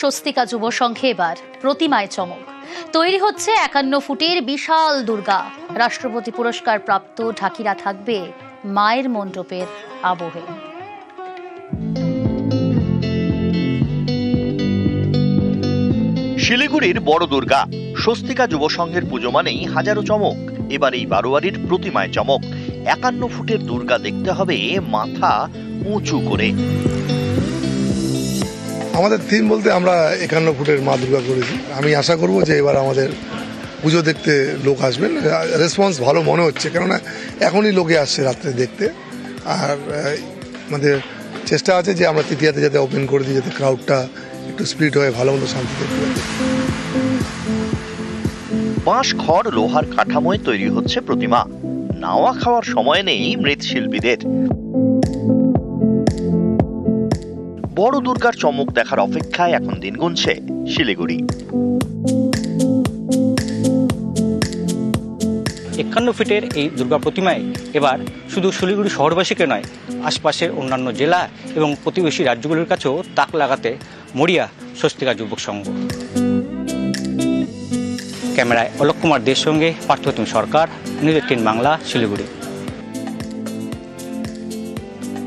স্বস্তিকা যুব সংঘে এবার প্রতিমায় চমক। তৈরি হচ্ছে একান্ন ফুটের বিশাল দুর্গা। রাষ্ট্রপতি পুরস্কার প্রাপ্ত ঢাকিরা থাকবে মায়ের মণ্ডপের আবহে। শিলিগুড়ির বড় দুর্গা, স্বস্তিকা যুব সংঘের পুজো মানেই হাজারো চমক। এবার এই বারোয়ারির প্রতিমায় চমক। একান্ন ফুটের দুর্গা দেখতে হবে মাথা উঁচু করে। আমাদের থিম বলতে আমরা একান্ন ফুটের মা দুর্গা করেছি। আমি আশা করব যে এবার আমাদের পুজো দেখতে লোক আসবেন। রেসপন্স ভালো মনে হচ্ছে, কেননা এখনই লোকে আসছে রাত্রে দেখতে। আর আমাদের চেষ্টা আছে যে আমরা তৃতীয়াতে যাতে ওপেন করে দিই, যাতে ক্রাউডটা একটু স্পিড হয়ে ভালো মতো শান্তি বাঁশ, খড়, লোহার কাঠামোয় তৈরি হচ্ছে প্রতিমা। নাওয়া খাওয়ার সময় নেই মৃৎশিল্পীদের। বড় দুর্গার চমক দেখার অপেক্ষায় এখন দিন গুনছে শিলিগুড়ি। একান্ন ফিটের এই দুর্গা প্রতিমায় এবার শুধু শিলিগুড়ি শহরবাসীকে নয়, আশপাশের অন্যান্য জেলা এবং প্রতিবেশী রাজ্যগুলির কাছেও তাক লাগাতে মরিয়া স্বস্তিকা যুবক সংঘ। ক্যামেরায় অলোক কুমার দের সঙ্গে পার্থপ্রতিম সরকার, নিউজ এইটিন বাংলা, শিলিগুড়ি।